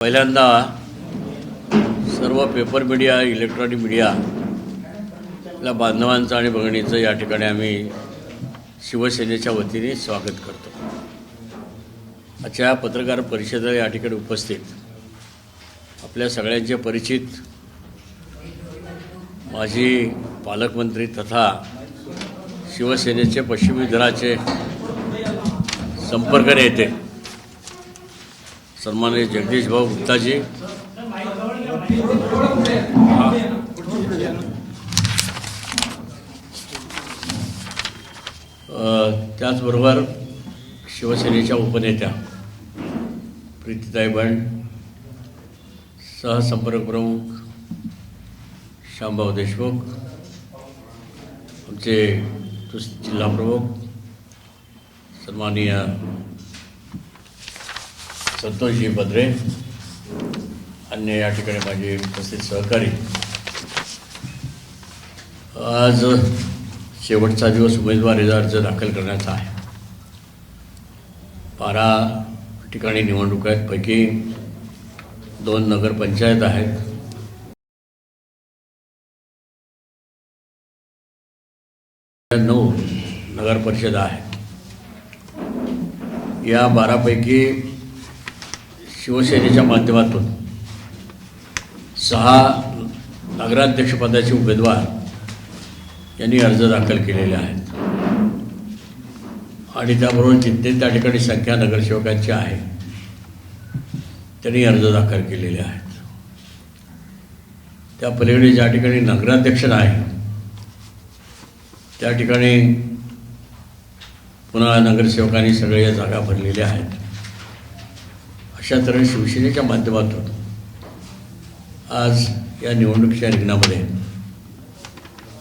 पहिल्यांदा सर्व paper media electronic मीडियाला बांधवांचं आणि बघणीचं या ठिकाणी आम्ही शिवसेनेच्या वतीने स्वागत करतो. आजच्या पत्रकार परिषदेला या ठिकाणी उपस्थित आपल्या सगळ्यांचे परिचित माजी पालकमंत्री तथा शिवसेनेचे पश्चिम विदर्भाचे संपर्क नेते सन्मान्य जगदीश भाऊ गुप्ताजी। त्याचबरोबर शिवसेनेच्या उपनेत्या प्रीतीताई बंड सहसंपर्क प्रमुख श्यामभाऊ देशमुख आमचे तुस जिल्हा प्रमुख सन्माननीय संतोषजी बद्रे अन्य या ठिकाणी माझे उपस्थित सहकारी. आज शेवटचा दिवस उमेदवारी अर्ज दाखल करण्याचा आहे. बारा ठिकाणी निवडणूक आहेत पैकी दोन नगरपंचायत आहेत. नऊ नगर परिषद या बारापैकी शिवसेनेच्या माध्यमातून सहा नगराध्यक्षपदाचे उमेदवार यांनी अर्ज दाखल केलेले आहेत. आणि त्याबरोबर जिथे त्या ठिकाणी संख्या नगरसेवकांची आहे त्यांनी अर्ज दाखल केलेले आहेत. त्या पलीकडे ज्या ठिकाणी नगराध्यक्ष नाही त्या ठिकाणी पुन्हा नगरसेवकांनी सगळ्या जागा भरलेल्या आहेत. अशा शिवसेनेच्या माध्यमातून आज या निवडणुकीच्या रिंगणामध्ये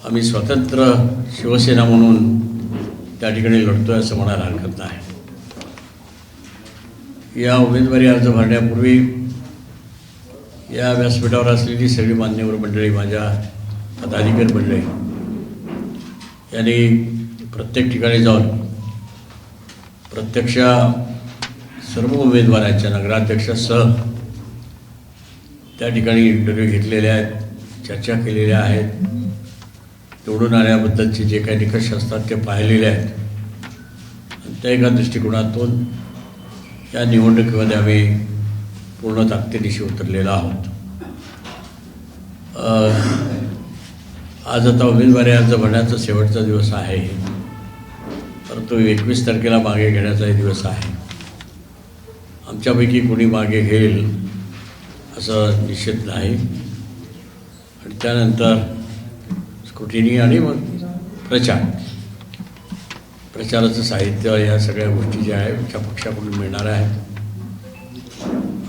आम्ही स्वतंत्र शिवसेना म्हणून त्या ठिकाणी लढतो आहे असं म्हणायला हरकत नाही. या उमेदवारी अर्ज भरण्यापूर्वी या व्यासपीठावर असलेली सगळी मान्यवर मंडळी माझ्या पदाधिकारी मंडळी यांनी प्रत्येक ठिकाणी जाऊन प्रत्यक्ष सर्व उमेदवारांच्या नगराध्यक्षासह त्या ठिकाणी इंटरव्ह्यू घेतलेले आहेत चर्चा केलेल्या आहेत. निवडून आल्याबद्दलचे जे काही निकष असतात ते पाहिलेले आहेत. त्या एका दृष्टिकोनातून या निवडणुकीमध्ये आम्ही पूर्ण ताकदीनिशी उतरलेलो आहोत. आज आता उमेदवारी अर्ज भरण्याचा शेवटचा दिवस आहे. परंतु एकवीस तारखेला मागे घेण्याचाही दिवस आहे. आमच्यापैकी कोणी मागे घेईल असं निश्चित नाही. आणि त्यानंतर स्कुटिनी आणि मग प्रचार. प्रचाराचं साहित्य या सगळ्या गोष्टी ज्या आहेत त्या पक्षाकडून मिळणार आहेत.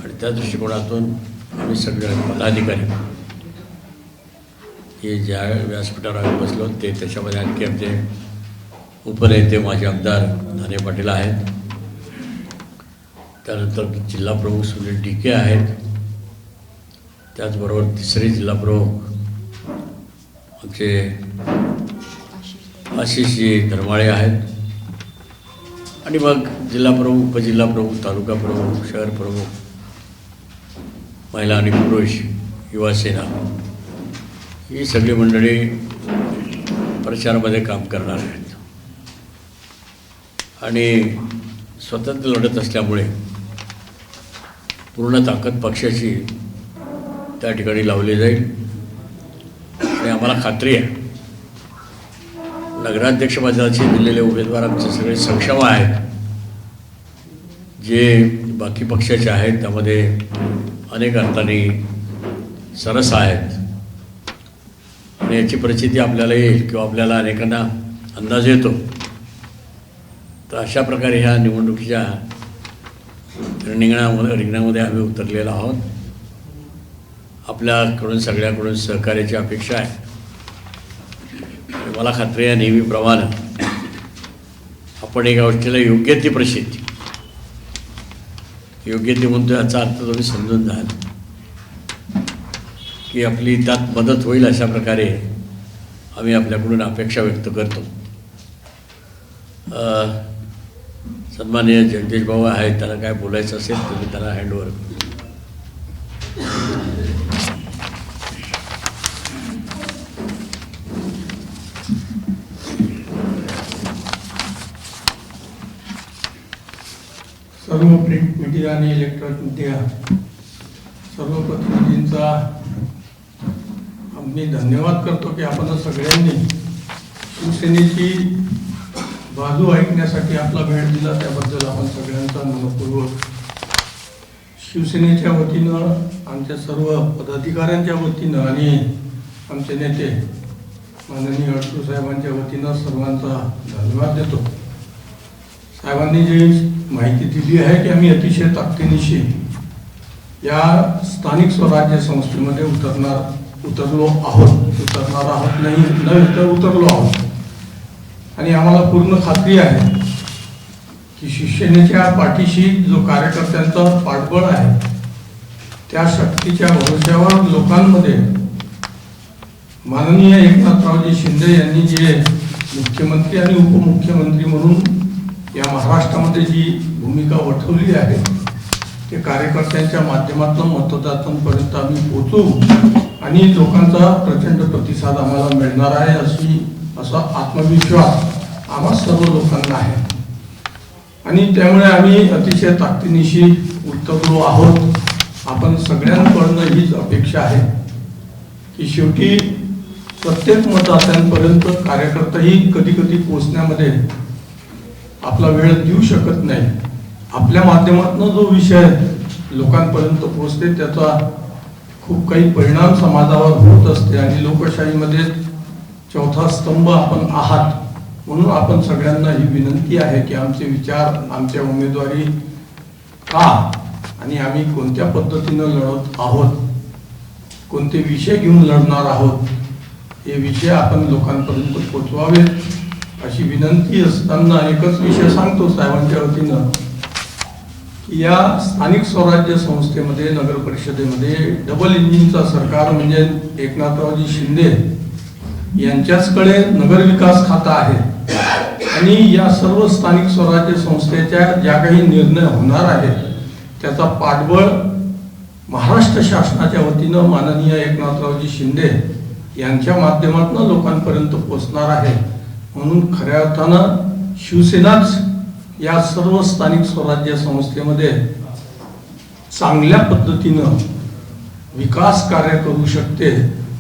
आणि त्या दृष्टिकोनातून आम्ही सगळे पदाधिकारी हे ज्या व्यासपीठावर आम्ही बसलो ते त्याच्यामध्ये आणखी आमचे उपनेते माझे आमदार धाने पाटील आहेत. त्यानंतर जिल्हाप्रमुख सुनील टिके आहेत. त्याचबरोबर तिसरे जिल्हा प्रमुख आमचे आशिषजी धर्माळे आहेत. आणि मग जिल्हाप्रमुख उपजिल्हाप्रमुख तालुका प्रमुख शहर प्रमुख महिला आणि पुरुष युवासेना ही सगळी मंडळी प्रचारामध्ये काम करणार आहेत. आणि स्वतंत्र लढत असल्यामुळे पूर्ण ताकद पक्षाची त्या ठिकाणी लावली जाईल. आणि आम्हाला खात्री आहे. नगराध्यक्षपदाचे दिलेले उमेदवार आमचे सगळे सक्षम आहेत. जे बाकी पक्षाचे आहेत त्यामध्ये अनेक अर्थाने सरस आहेत. आणि याची परिस्थिती आपल्याला येईल किंवा आपल्याला अनेकांना अंदाज येतो. तर अशा प्रकारे ह्या निवडणुकीच्या रिंगणामध्ये रिंगणामध्ये आम्ही उतरलेलो आहोत. आपल्याकडून सगळ्याकडून सहकार्याची अपेक्षा आहे. मला खात्री आहे नेहमीप्रमाणे आपण एका गोष्टीला योग्य ती प्रसिद्धी. योग्य ती म्हणतो याचा अर्थ तुम्ही समजून जाल. की आपली त्यात मदत होईल अशा प्रकारे आम्ही आपल्याकडून अपेक्षा व्यक्त करतो. सन्माननीय जगदीश भाऊ आहेत त्यांना काय बोलायचं असेल तुम्ही त्यांना हँडओव्हर सर्व प्रिंट मीडिया आणि इलेक्ट्रॉनिक मीडिया सर्व प्रतिनिधींचा आम्ही धन्यवाद करतो की आपण सगळ्यांनी शिवसेनेची बाजू ऐकण्यासाठी आपला वेळ दिला. त्याबद्दल आपण सगळ्यांचा मनपूर्वक शिवसेनेच्या वतीनं आमच्या सर्व पदाधिकाऱ्यांच्या वतीनं आणि आमचे नेते माननीय अडसू साहेबांच्या वतीनं सर्वांचा धन्यवाद देतो. साहेबांनी जी माहिती दिली आहे की आम्ही अतिशय ताकदीनिशी या स्थानिक स्वराज्य संस्थेमध्ये उतरणार उतरलो आहोत. उतरणार आहोत नाही नव्हे तर उतरलो आहोत. आणि आम्हाला पूर्ण खात्री आहे की शिवसेनेच्या पाठीशी जो कार्यकर्त्यांचा पाठबळ आहे त्या शक्तीच्या भरोश्यावर लोकांमध्ये माननीय एकनाथरावजी शिंदे यांनी जे मुख्यमंत्री आणि उपमुख्यमंत्री म्हणून या महाराष्ट्रामध्ये जी भूमिका वठवली आहे ते कार्यकर्त्यांच्या माध्यमातून मतदारांपर्यंत आम्ही पोचू आणि लोकांचा प्रचंड प्रतिसाद आम्हाला मिळणार आहे अशी असा आत्मविश्वास आम्हा सर्व लोकांना आहे. आणि त्यामुळे आम्ही अतिशय ताकदीनिशी उत्तरलो आहोत. आपण सगळ्यांकडनं हीच अपेक्षा आहे की शेवटी प्रत्येक मतदात्यांपर्यंत कार्यकर्ताही कधी कधी पोचण्यामध्ये आपला वेळ देऊ शकत नाही. आपल्या माध्यमातून जो विषय लोकांपर्यंत पोचते त्याचा खूप काही परिणाम समाजावर होत असते आणि लोकशाहीमध्ये चौथा स्तंभ आपण आहात. म्हणून आपण सगळ्यांना ही विनंती आहे की आमचे विचार आमच्या उमेदवारी का आणि आम्ही कोणत्या पद्धतीनं लढत आहोत कोणते विषय घेऊन लढणार आहोत हे विषय आपण लोकांपर्यंत पोचवावेत. अशी विनंती असताना एकच विषय सांगतो साहेबांच्या वतीनं की या स्थानिक स्वराज्य संस्थेमध्ये नगर परिषदेमध्ये डबल इंजिनचा सरकार म्हणजे एकनाथरावजी शिंदे यांच्याचकडे नगर विकास खाता आहे आणि या सर्व स्थानिक स्वराज्य संस्थेच्या ज्या काही निर्णय होणार आहेत त्याचा पाठबळ महाराष्ट्र शासनाच्या वतीनं माननीय एकनाथरावजी शिंदे यांच्या माध्यमातून लोकांपर्यंत पोचणार आहे. म्हणून खऱ्या अर्थानं शिवसेनाच या सर्व स्थानिक स्वराज्य संस्थेमध्ये चांगल्या पद्धतीनं विकास कार्य करू शकते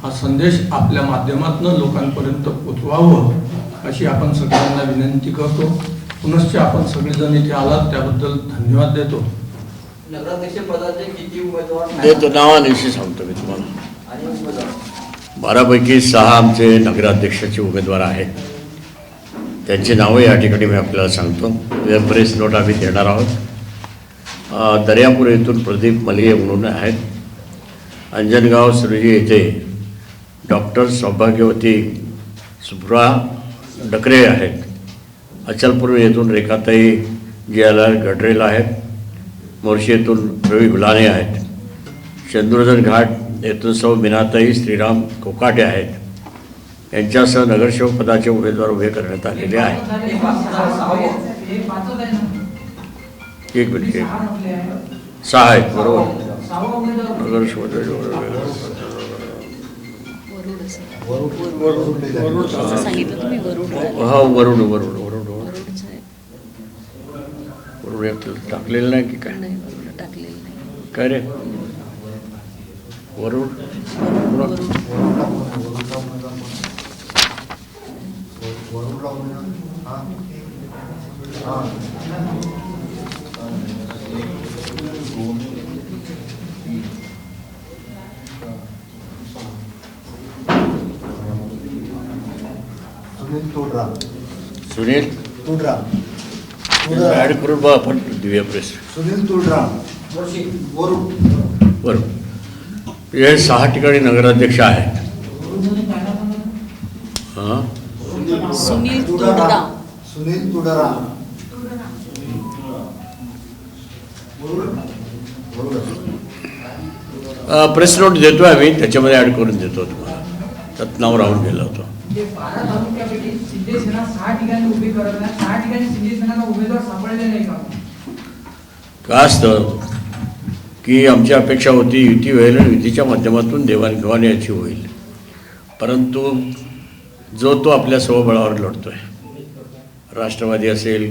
हा संदेश आपल्या माध्यमातून लोकांपर्यंत पोचवावं अशी आपण सगळ्यांना विनंती करतो. पुनश्च आपण सगळेजण इथे आलात त्याबद्दल धन्यवाद देतो. नगराध्यक्ष पदाचे किती उमेदवार देतो नावानिशी सांगतो मी तुम्हाला. बारापैकी सहा आमचे नगराध्यक्षाचे उमेदवार आहेत. त्यांची नावं या ठिकाणी मी आपल्याला सांगतो. प्रेस नोट आम्ही देणार आहोत. दर्यापूर येथून प्रदीप मलिये म्हणून आहेत. अंजनगाव सुरजी येथे डॉक्टर सौभाग्यवती सुभ्रा डकरे आहेत. अचलपूर येथून रेखाताई जी आर गडरेल आहेत. मोर्शी येथून रवी गुलाने आहेत. चंद्रजन घाट येथून सौ मिनाताई श्रीराम कोकाटे आहेत. यांच्यासह नगरसेवक पदाचे उमेदवार उभे करण्यात आलेले आहेत. एक मिनिट सहा आहेत बरोबर. नगरसेवक असं सांगितलं तुम्ही वरुड हा वरुड वरुड वरुड वरुड. वरुडचं आहे. वरुड यात टाकलेलं नाही की काय? नाही वरुड टाकलेलं नाही. काय रे? वरुड? वरुड. सुनील तोडरा. सुनील? तोडरा. ॲड करून बघ आपण दिव्या प्रेस. सुनील तोडरा. मोर्शी वरून बरोबर हे सहा ठिकाणी नगराध्यक्ष आहेत. हां? सुनील तोडरा. सुनील तोडरा. वरून प्रेस नोट देतो आम्ही त्याच्यामध्ये ॲड करून देतो तुम्हाला. त्यात नाव राहून गेलं होतं. जे बारा तालुक्यापैकी शिंदे सेना सहा ठिकाणी उभी करत नाही सहा ठिकाणी शिंदे सेनेला उमेदवार सापडले नाही का? का असतं? की आमची अपेक्षा होती युती होईल आणि युतीच्या माध्यमातून देवाणघेवाण याची होईल. परंतु जो तो आपल्या स्वबळावर लढतोय राष्ट्रवादी असेल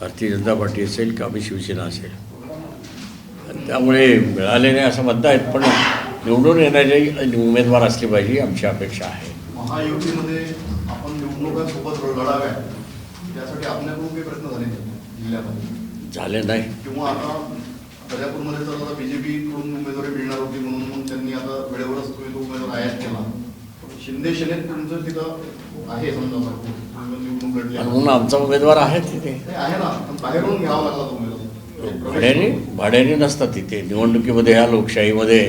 भारतीय जनता पार्टी असेल का आम्ही शिवसेना असेल. त्यामुळे मिळाले नाही असं म्हणतायत पण निवडून येणारे उमेदवार असले पाहिजे आमची अपेक्षा आहे. महायुतीमध्ये आपण निवडणुका सोबत लढाव्या त्यासाठी आपल्याकडून काही प्रयत्न झाले नाही जिल्ह्यामध्ये. झाले नाही. किंवा आता प्रजापूरमध्ये तर आता बीजेपी कडून उमेदवारी मिळणार होती म्हणून मग त्यांनी आता वेळेवरच तुम्ही तो उमेदवार आयात केला. शिंदे सेनेत तुमचं तिथं आहे समजा निवडणूक लढली. म्हणून आमचा उमेदवार आहे तिथे. आहे ना. पण बाहेरून घ्यावा लागला तो उमेदवार. भाड्याने भाड्याने नसतात तिथे. निवडणुकीमध्ये ह्या लोकशाहीमध्ये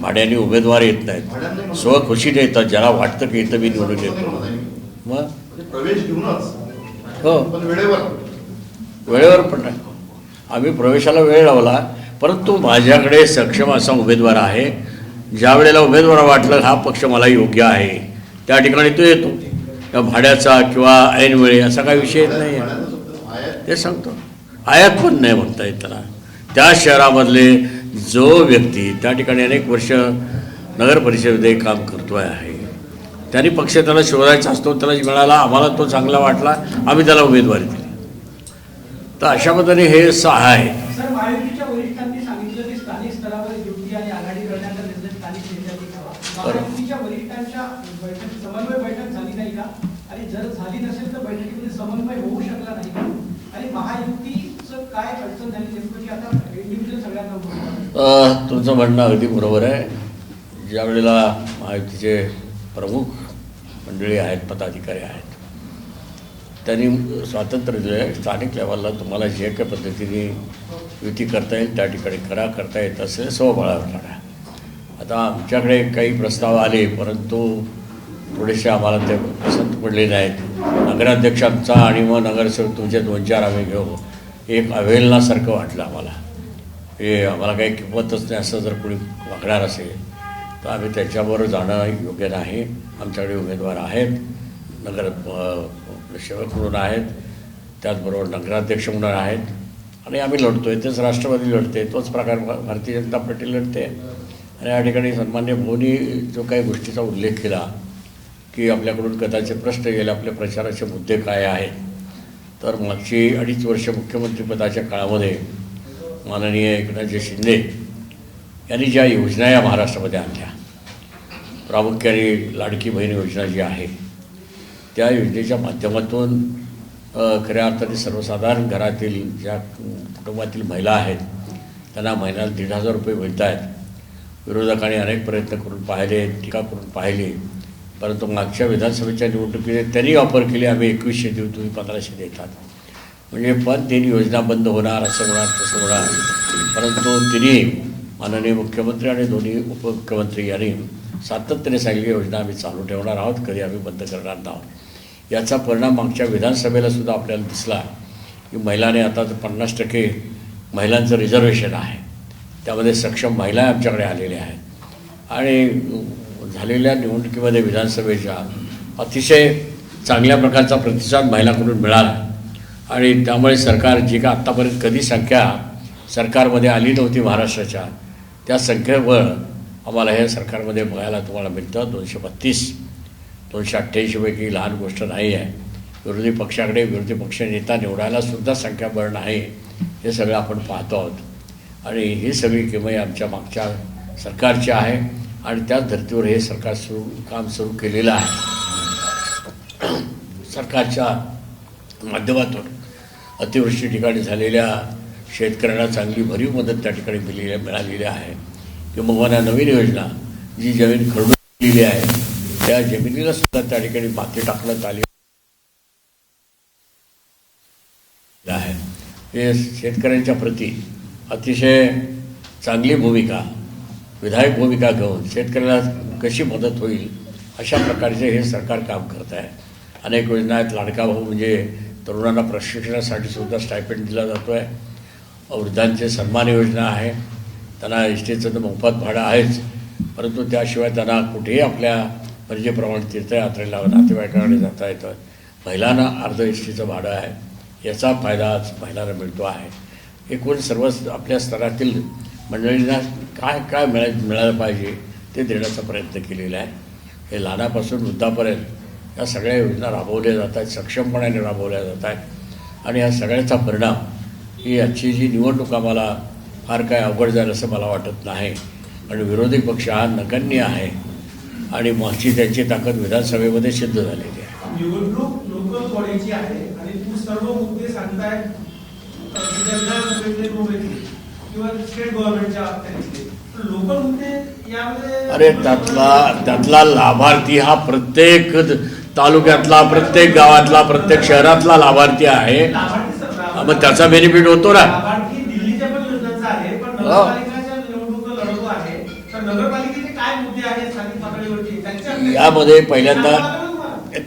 भाड्याने उमेदवार येत नाहीत. नाही. स्वखुशीने येतात ज्याला वाटतं की इथं मी निवडून येतो. मग? प्रवेश घेऊनच. हो. वेळेवर. वेळेवर पण नाही. आम्ही प्रवेशाला वेळ लावला परंतु माझ्याकडे सक्षम असा उमेदवार आहे. ज्या वेळेला उमेदवार वाटलं हा पक्ष मला योग्य आहे. त्या ठिकाणी तो येतो. त्या भाड्याचा किंवा ऐनवेळी असा काही विषय येत नाही आहे ते सांगतो. आयात पण नाही म्हणता येत त्याला. त्या शहरामधले जो व्यक्ती त्या ठिकाणी अनेक वर्ष नगर परिषदेमध्ये काम करतोय आहे त्यांनी पक्ष त्याला शोधायचा असतो त्याला मिळाला आम्हाला तो चांगला वाटला आम्ही त्याला उमेदवारी दिली. तर अशा पद्धतीने हे सहा आहे सर महायुतीच्या वरिष्ठांनी सांगितलं की स्थानिक स्तरावर युती आणि आघाडी करण्याचा निर्णय स्थानिक नेत्यांनी घ्यावा महायुतीच्या वरिष्ठांच्या बैठक समन्वय बैठक झाली नाही का आणि जर झाली नसेल तर बैठकीमध्ये समन्वय होऊ शकला नाही का आणि महायुतीचं काय अडचण झाली नेमकं की आता इंडिव्हिज्युअल सगळ्यांना उभं करावं. अ, तुमचं म्हणणं अगदी बरोबर आहे. ज्या वेळेला महायुतीचे प्रमुख मंडळी आहेत पदाधिकारी आहेत त्यांनी स्वातंत्र्य दिलं आहे स्थानिक लेवलला तुम्हाला जे काही पद्धतीने युती करता येईल त्या ठिकाणी करा करता येत असेल स्वबळावर करा. आता आमच्याकडे काही प्रस्ताव आले परंतु थोडेसे आम्हाला ते पसंत पडले नाहीत. नगराध्यक्ष आमचा आणि मग नगरसेवक तुमचे दोन चार आम्ही घेऊ. एक अवेलनासारखं वाटलं आम्हाला. हे आम्हाला काही किंमतच नाही असं जर कोणी वागणार असेल तर आम्ही त्याच्यावर जाणं योग्य नाही. आमच्याकडे उमेदवार आहेत नगर सेवक म्हणून आहेत त्याचबरोबर नगराध्यक्ष म्हणून आहेत. आणि आम्ही लढतो आहे तेच राष्ट्रवादी लढते तोच प्रकार भारतीय जनता पार्टी लढते. आणि या ठिकाणी सन्मान्य मोनी जो काही गोष्टीचा उल्लेख केला की आपल्याकडून कदाचित प्रश्न गेले आपल्या प्रचाराचे मुद्दे काय आहेत. तर मागची अडीच वर्ष मुख्यमंत्रीपदाच्या काळामध्ये माननीय एकनाथजी शिंदे यांनी ज्या योजना या महाराष्ट्रामध्ये आणल्या प्रामुख्याने लाडकी बहीण योजना जी आहे त्या योजनेच्या माध्यमातून खऱ्या अर्थाने सर्वसाधारण घरातील ज्या कुटुंबातील महिला आहेत त्यांना महिन्याला दीड हजार रुपये मिळत आहेत विरोधकांनी अनेक प्रयत्न करून पाहिले टीका करून पाहिली परंतु मागच्या विधानसभेच्या निवडणुकीत त्यांनी ऑफर केली आम्ही एकवीसशे देऊ तुम्ही पंधराशे देतात. म्हणजे पण त्यांनी योजना बंद होणार असं होणार तसं होणार. परंतु तिन्ही माननीय मुख्यमंत्री आणि दोन्ही उपमुख्यमंत्री यांनी सातत्याने सांगितली योजना आम्ही चालू ठेवणार आहोत कधी आम्ही बंद करणार नाहोत याचा परिणाम मागच्या विधानसभेला सुद्धा आपल्याला दिसला की महिलाने आता पन्नास टक्के महिलांचं रिझर्वेशन आहे. त्यामध्ये सक्षम महिला आमच्याकडे आलेल्या आहेत. आणि झालेल्या निवडणुकीमध्ये विधानसभेच्या अतिशय चांगल्या प्रकारचा प्रतिसाद महिलांकडून मिळाला. आणि त्यामुळे सरकार जी का आत्तापर्यंत कधी संख्या सरकारमध्ये आली नव्हती महाराष्ट्राच्या त्या संख्येवर आम्हाला हे सरकारमध्ये बघायला तुम्हाला मिळतं. दोनशे बत्तीस दोनशे अठ्ठ्याऐंशीपैकी लहान गोष्ट नाही आहे. विरोधी पक्षाकडे विरोधी पक्ष नेता निवडायलासुद्धा संख्याबळ नाही हे सगळं आपण पाहतो आहोत. आणि ही सगळी किमई आमच्या मागच्या सरकारची आहे आणि त्याच धर्तीवर हे सरकार सुरू काम सुरू केलेलं आहे. सरकारच्या माध्यमातून अतिवृष्टी ठिकाणी झालेल्या शेतकऱ्यांना चांगली भरीव मदत त्या ठिकाणी मिळाली मिळालेली आहे. किंवा नवीन योजना जी जमीन खरडून दिलेली आहे त्या जमिनीला सुद्धा त्या ठिकाणी माती टाकण्यात आली आहे. हे शेतकऱ्यांच्या प्रती अतिशय चांगली भूमिका विधायक भूमिका घेऊन शेतकऱ्याला कशी मदत होईल अशा प्रकारचे हे सरकार काम करत आहे. अनेक योजना आहेत लाडका भाऊ म्हणजे तरुणांना प्रशिक्षणासाठी सुद्धा स्टायपेंड दिला जातो आहे वृद्धांचे सन्मान योजना आहे. त्यांना एस टीचं तर मोफत भाडं आहेच. परंतु त्याशिवाय त्यांना कुठेही आपल्या गरजेप्रमाणे तीर्थयात्रेला नातेवाईकांकडे जाता येतं. महिलांना अर्ध इष्टीचं टीचं भाडं आहे. याचा फायदा आज महिलांना मिळतो आहे. एकूण सर्व आपल्या स्तरातील मंडळींना काय काय मिळा मिळालं पाहिजे ते देण्याचा प्रयत्न केलेला आहे. हे लहानापासून वृद्धापर्यंत या सगळ्या योजना राबवल्या जात आहेत सक्षमपणाने राबवल्या जात आहेत. आणि या सगळ्याचा परिणाम ही आजची जी निवडणूक आम्हाला फार काय अवघड जाईल असं मला वाटत नाही. आणि विरोधी पक्ष हा नगण्य आहे. आणि मागची त्यांची ताकद विधानसभेमध्ये सिद्ध झालेली आहे. निवडणूक लोकल बॉडीची आहे आणि तू सर्व मुद्दे सांगताय अरे त्यातला त्यातला लाभार्थी हा प्रत्येक तालुक्यातला प्रत्येक गावातला प्रत्येक शहरातला लाभार्थी आहे. मग त्याचा बेनिफिट होतो ना. हो. यामध्ये पहिल्यांदा.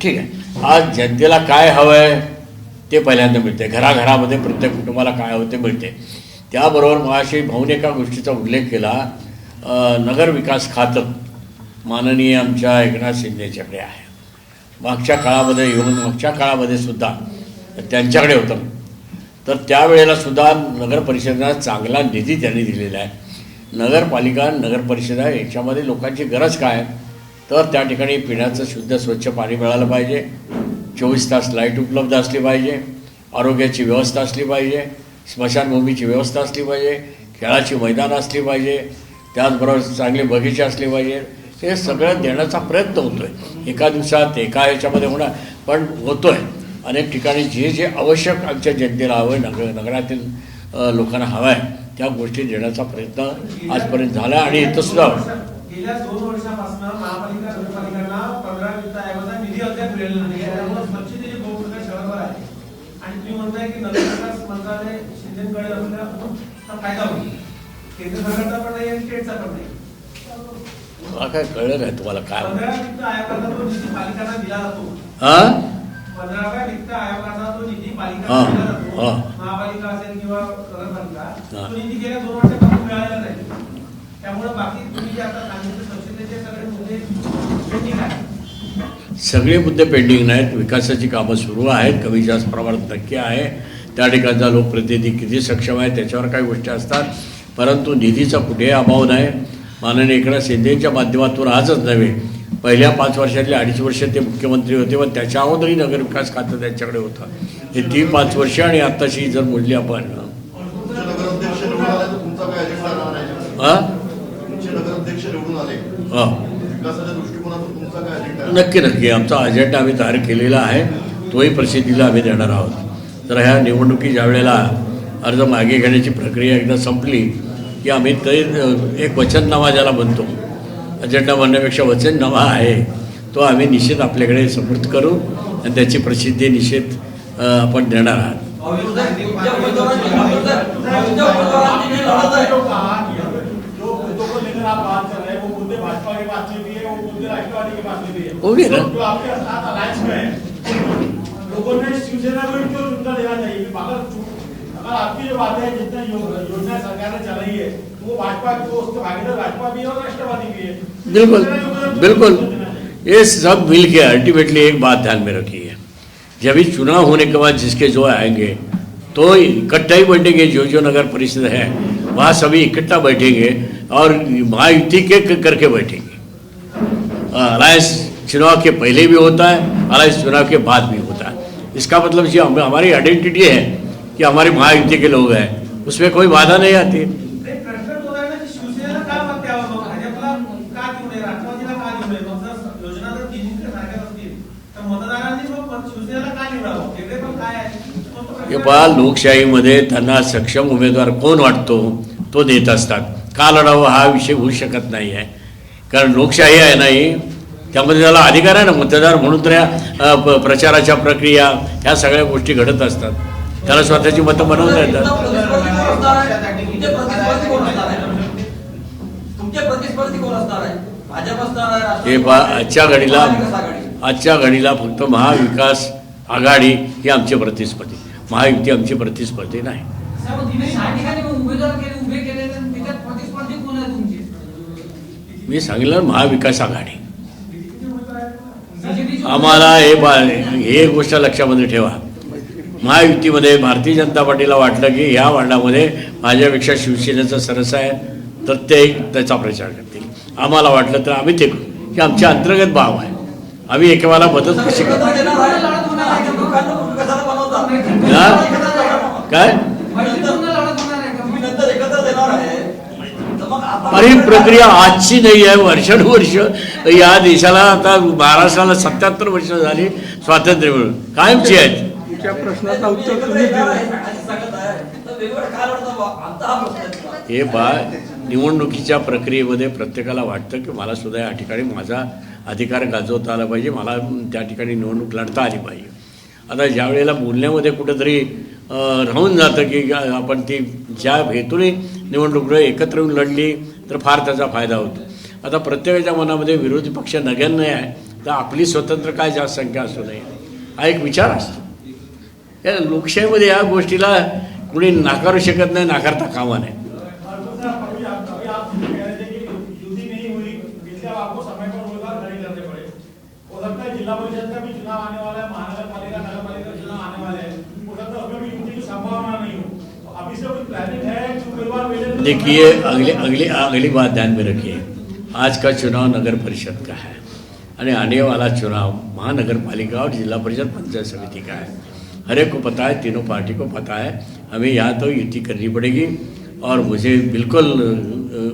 ठीक आहे. आज जनतेला काय हवं आहे ते पहिल्यांदा मिळते घराघरामध्ये प्रत्येक कुटुंबाला काय हवं ते मिळते त्याबरोबर मगाशी भाऊने एका गोष्टीचा उल्लेख केला. नगर विकास खातं माननीय आमच्या एकनाथ शिंदेच्याकडे आहे. मागच्या काळामध्ये येऊन मागच्या काळामध्ये सुद्धा. त्यांच्याकडे होतं. तर त्यावेळेला सुद्धा नगर परिषदेला चांगला निधी त्यांनी दिलेला आहे. नगरपालिका नगरपरिषदा याच्यामध्ये लोकांची गरज काय आहे? तर त्या ठिकाणी पिण्याचं शुद्ध स्वच्छ पाणी मिळालं पाहिजे. चोवीस तास लाइट उपलब्ध असली पाहिजे. आरोग्याची व्यवस्था असली पाहिजे. स्मशानभूमीची व्यवस्था असली पाहिजे. खेळाची मैदानं असली पाहिजे. त्याचबरोबर चांगले बगीचे असले पाहिजे. हे सगळं देण्याचा प्रयत्न होतो आहे एका दिवसात एका ह्याच्यामध्ये होणार पण होतो आहे अनेक ठिकाणी जे जे आवश्यक आमच्या जनतेला हवं आहे नगर नगरातील लोकांना हवं आहे त्या गोष्टी देण्याचा प्रयत्न आजपर्यंत झाला आहे आणि इथं सुद्धा गेल्या दोन वर्षापासून महापालिका नगरपालिकांना पंधरा निधी अद्याप नाही. आणि तुम्ही म्हणताय की मंत्रालय शिंदेकडे फायदा होईल. केंद्र सरकारचा पण नाही आणि स्टेटचा पण नाही. मला काय कळलं नाही तुम्हाला काय हां? हा, हा. सगळे मुद्दे पेंडिंग नाहीत. विकासाची कामं सुरू आहेत. कमी जास्त प्रमाणात नक्की आहे. त्या ठिकाणचा लोकप्रतिनिधी किती सक्षम आहे त्याच्यावर काही गोष्टी असतात. परंतु निधीचा कुठेही अभाव नाही. माननीय एकनाथ शिंदेच्या माध्यमातून आजच नव्हे पहिल्या पाच वर्षातले अडीच वर्ष ते मुख्यमंत्री होते पण त्याच्या अगोदरही नगरविकास खातं त्यांच्याकडे होतं. हे ती पाच वर्ष आणि आत्ताशी जर मोजली आपण? नक्की नक्की. आमचा अजेंडा आम्ही तयार केलेला आहे. तोही प्रसिद्धीला आम्ही देणार आहोत. तर ह्या निवडणुकी ज्या वेळेला अर्ज मागे घेण्याची प्रक्रिया एकदा संपली की आम्ही ते एक वचननामा ज्याला म्हणतो अजेंडा म्हणण्यापेक्षा वचननामा आहे तो आम्ही निश्चित आपल्याकडे समृद्ध करू आणि त्याची प्रसिद्धी निश्चित अ, आपण देणार आहात. हैं है है है ने शिवसेना अगर आपकी जो बातें हैं जितने योजना सरकार ने चलाई है वो भाजपा को उसके भागीदार भाजपा भी है और राष्ट्रवादी भी है। बिल्कुल बिल्कुल। ये सब मिल के अल्टीमेटली एक बात ध्यान में रखिए जब भी चुनाव होने के बाद जिसके जो आएँगे तो इकट्ठा ही बैठेंगे जो जो नगर परिषद है वहाँ सभी इकट्ठा बैठेंगे और महायुति के करके बैठेंगे। अलायंस चुनाव के पहले भी होता है अलायंस चुनाव के बाद भी होता है। इसका मतलब जो हमारी आइडेंटिटी है कि हमारी महायुति के लोग हैं उसमें कोई बाधा नहीं आती। की हे? पहा लोकशाहीमध्ये त्यांना सक्षम उमेदवार कोण वाटतो? तो देत असतात. का लढावं हा विषय होऊ शकत नाही आहे कारण लोकशाही आहे नाही त्यामध्ये त्याला अधिकार आहे ना? मतदार म्हणून तर या अ, प- प्रचाराच्या प्रक्रिया ह्या सगळ्या गोष्टी घडत असतात. त्याला स्वतःची मतं बनवता येतात. हे आहे, आजच्या घडीला. आजच्या घडीला फक्त महाविकास आघाडी ही आमची प्रतिस्पर्धी. महायुती आमची प्रतिस्पर्धी नाही. मी सांगितलं महाविकास आघाडी. आम्हाला हे बा हे गोष्ट लक्षामध्ये ठेवा. महायुतीमध्ये भारतीय जनता पार्टीला वाटलं की ह्या वार्डामध्ये माझ्यापेक्षा शिवसेनेचं सरस आहे. तर ते त्याचा प्रचार करतील. आम्हाला वाटलं तर आम्ही ते करू. हे आमच्या अंतर्गत भाव आहे. आम्ही एकेवाला मदत कशी करतो हा? काय? अरे प्रक्रिया आजची नाही आहे. वर्षानुवर्ष या देशाला आता महाराष्ट्राला सत्याहत्तर वर्ष झाली स्वातंत्र्य मिळून. कायमची आहेत. तुमच्या प्रश्नाचं उत्तर तुम्ही दिलं. हे बा निवडणुकीच्या प्रक्रियेमध्ये प्रत्येकाला वाटतं की मला सुद्धा या ठिकाणी माझा अधिकार गाजवता आला पाहिजे मला त्या ठिकाणी निवडणूक लढता आली पाहिजे. आता ज्या वेळेला बोलण्यामध्ये कुठंतरी राहून जातं की आपण ती ज्या हेतूने निवडणूक एकत्र येऊन लढली तर फार त्याचा फायदा होतो. आता प्रत्येकाच्या मनामध्ये विरोधी पक्ष नगण्य आहे तर आपली स्वतंत्र काय जास्त संख्या असू नये हा एक विचार असतो. या लोकशाहीमध्ये या गोष्टीला कुणी नाकारू शकत नाही नाकारता कामा नाही देखिए अगली अगली अगली बात ध्यान में रखिए। आज का चुनाव नगर परिषद का है। यानी आने वाला चुनाव महानगर पालिका और जिला परिषद पंचायत समिति का है। हर एक को पता है तीनों पार्टी को पता है। हमें यहाँ तो युति करनी पड़ेगी और मुझे बिल्कुल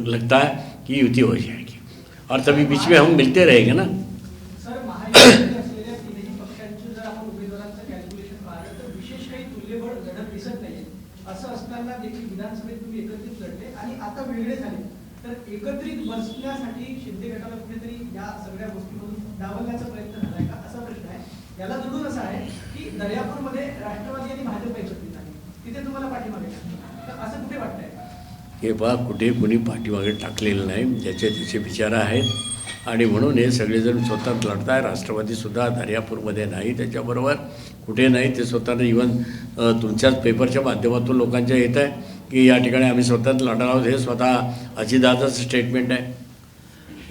लगता है कि युति हो जाएगी। और तभी बीच में हम मिलते रहेंगे ना। एकत्रित बसण्यासाठी शिंदे गटाला कुठेतरी या सगळ्या गोष्टीमधून डावलण्याचा प्रयत्न झालाय का? असा प्रश्न आहे. याला जोडून असं आहे की दर्यापूरमध्ये राष्ट्रवादी आणि भाजप एकत्रित आहे. तिथे तुम्हाला पाठीमागे तर असं कुठे वाटतंय? हे बा कुठे कुणी पाठीमागे टाकलेलं नाही. ज्याचे त्याचे विचार आहेत. आणि म्हणून हे सगळेजण स्वतः लढत आहे राष्ट्रवादीसुद्धा दर्यापूरमध्ये नाही त्याच्याबरोबर. कुठे नाही ते स्वतःनं इवन तुमच्याच पेपरच्या माध्यमातून लोकांच्या येत आहे की या ठिकाणी आम्ही स्वतःच लढणार आहोत. हे स्वतः अजितदादाचं स्टेटमेंट आहे.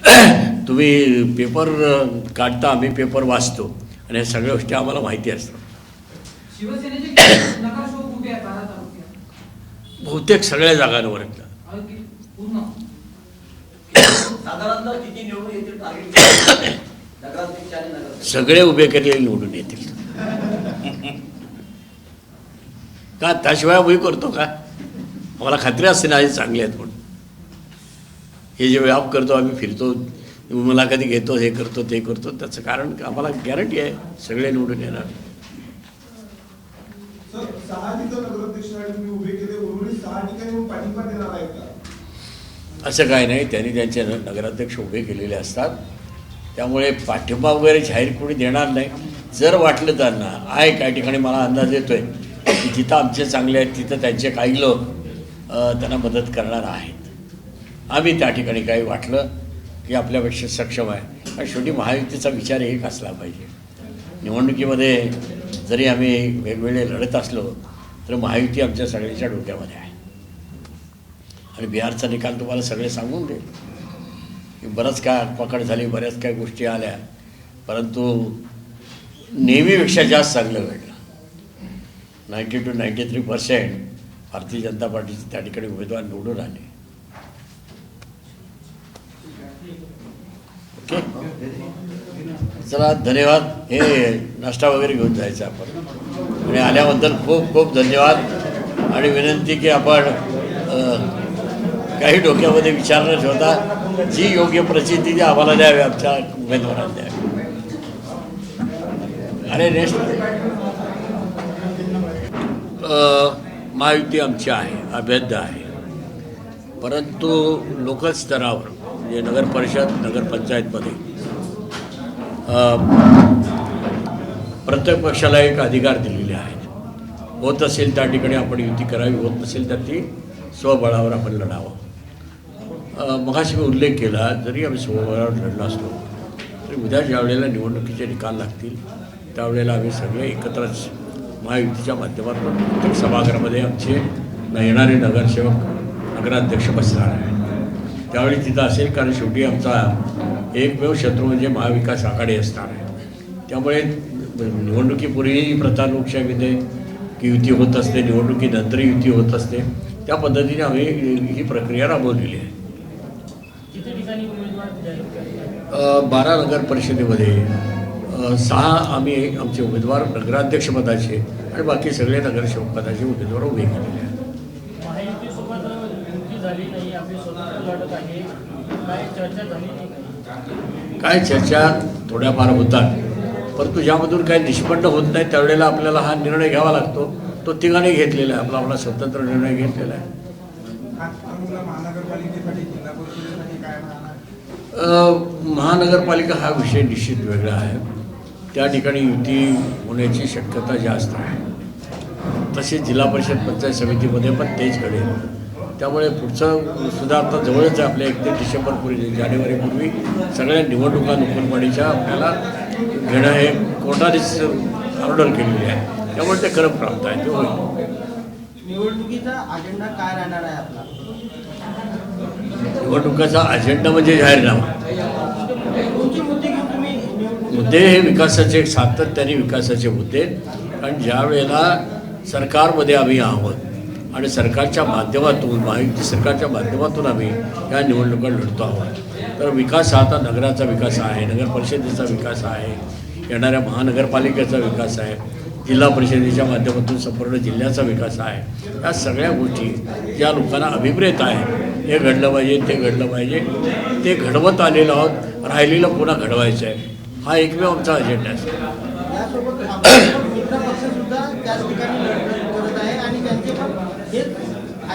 तुम्ही पेपर काढता आम्ही पेपर वाचतो. आणि ह्या सगळ्या गोष्टी आम्हाला माहिती असतात. बहुतेक सगळ्या जागांवर सगळे उभे केलेले निवडून येतील. का त्याशिवाय उभी करतो का? आम्हाला खात्री असते ना हे चांगले आहेत म्हणून. हे जे व्याप करतो आम्ही फिरतो. मुलाखती घेतो हे करतो ते करतो. त्याचं कारण आम्हाला गॅरंटी आहे सगळे निवडून येणार. असं काय नाही त्यांनी त्यांचे नगराध्यक्ष उभे केलेले असतात. त्यामुळे पाठिंबा वगैरे जाहीर कोणी देणार नाही. जर वाटलं त्यांना आहे काही ठिकाणी मला अंदाज येतोय की जिथं आमचे चांगले आहेत तिथं त्यांचे काही लोक त्यांना मदत करणार आहेत. आम्ही त्या ठिकाणी काही वाटलं की आपल्यापेक्षा सक्षम आहे. शेवटी महायुतीचा विचार एक असला पाहिजे. निवडणुकीमध्ये जरी आम्ही वेगवेगळे लढत असलो तर महायुती आमच्या सगळ्यांच्या डोक्यामध्ये आहे. आणि बिहारचा निकाल तुम्हाला सगळे सांगून देईल. की बरंच काय पकड झाली बऱ्याच काही गोष्टी आल्या. परंतु नेहमीपेक्षा जास्त चांगलं घडलं ninety two ninety three percent Bharatiya Janata पार्टीचे त्या ठिकाणी उमेदवार निवडून आले. चला धन्यवाद. हे नाश्ता वगैरे घेऊन जायचं आपण. आणि आल्याबद्दल खूप खूप धन्यवाद. आणि विनंती की आपण काही डोक्यामध्ये विचार न ठेवता जी योग्य प्रचिती ती आम्हाला द्यावी आमच्या उमेदवारांना द्यावी. अरे नेक्स्ट महायुती आमची आहे अभेद्य आहे. परंतु लोकल स्तरावर म्हणजे नगर परिषद नगरपंचायतमध्ये प्रत्येक पक्षाला एक अधिकार दिलेले आहेत. होत असेल त्या ठिकाणी आपण युती करावी होत नसेल तर ती स्वबळावर आपण लढावं. मगाशी मी उल्लेख केला जरी आम्ही स्वबळावर लढलो असलो तरी उद्या ज्या वेळेला निवडणुकीचे निकाल लागतील त्यावेळेला आम्ही सगळे एकत्रच महायुतीच्या माध्यमातून प्रत्येक सभागृहामध्ये आमचे येणारे नगरसेवक नगराध्यक्ष बसणार आहे त्यावेळी तिथं असेल कारण शेवटी आमचा एकमेव शत्रू म्हणजे महाविकास आघाडी असणार आहे. त्यामुळे निवडणुकीपूर्वी प्रथा लोकशाहीमध्ये की युती होत असते निवडणुकीनंतर युती होत असते. त्या पद्धतीने आम्ही ही प्रक्रिया राबवलेली आहे. बारा नगर परिषदेमध्ये सहा आम्ही आमचे उमेदवार नगराध्यक्षपदाचे आणि बाकी सगळे नगरसेवक पदाचे उमेदवार उभे केलेले आहेत. झाली नाही आपली स्वतंत्र लढत आहे. काय चर्चा झाली नाही? काय चर्चा थोड्याफार होतात परंतु ज्यामधून काही निष्पन्न होत नाही त्यावेळेला आपल्याला हा निर्णय घ्यावा लागतो. तो तिघांनी घेतलेला आहे आपला आपला स्वतंत्र निर्णय घेतलेला आहे. महानगरपालिका हा विषय निश्चित वेगळा आहे. त्या ठिकाणी युती होण्याची शक्यता जास्त आहे. तसेच जिल्हा परिषद पंचायत समितीमध्ये पण तेच घडेल. त्यामुळे पुढचं सुद्धा आता जवळच आहे आपल्या एक ते डिसेंबरपूर्वी जानेवारीपूर्वी. सगळ्या निवडणुका नुकरपाडीच्या आपल्याला घेणं हे कोर्टानेच ऑर्डर केलेली आहे. त्यामुळे ते क्रम प्राप्त आहे. ते होईल. निवडणुकीचा अजेंडा काय राहणार आहे आपला? निवडणुकाचा अजेंडा म्हणजे जाहीरनामा. मुद्दे हे विकासाचे सातत्याने विकासाचे मुद्दे. कारण ज्या वेळेला सरकारमध्ये आम्ही आहोत आणि सरकारच्या माध्यमातून महायुती सरकारच्या माध्यमातून आम्ही या निवडणुका लढतो आहोत. तर विकास हा आता नगराचा विकास आहे नगर परिषदेचा विकास आहे येणाऱ्या महानगरपालिकेचा विकास आहे जिल्हा परिषदेच्या माध्यमातून संपूर्ण जिल्ह्याचा विकास आहे. या सगळ्या गोष्टी ज्या लोकांना अभिप्रेत आहे हे घडलं पाहिजे ते घडलं पाहिजे ते घडवत आलेलो आहोत राहिलेलं पुन्हा घडवायचं आहे हा एकमेव आमचा अजेंडा आहे यासोबत आपला मित्र पक्ष सुद्धा त्याच ठिकाणी लढत करत आहे आणि त्यांचे पण हेच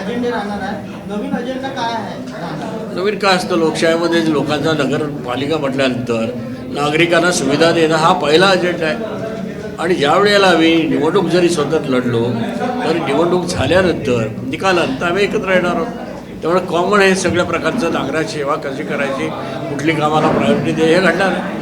अजेंडे राहणार आहे. नवीन अजेंडा काय आहे? नवीन काय असतं? लोकशाहीमध्ये लोकांचा नगरपालिका म्हटल्यानंतर नागरिकांना सुविधा देणं हा पहिला अजेंडा आहे. आणि ज्या वेळेला आम्ही निवडणूक जरी स्वतः लढलो तरी निवडणूक झाल्यानंतर निकालानंतर आम्ही एकत्र येणार आहोत. त्यामुळे कॉमन हे सगळ्या प्रकारचं नागराची सेवा कशी करायची कुठली कामाला प्रायोरिटी दे हे घडणार आहे.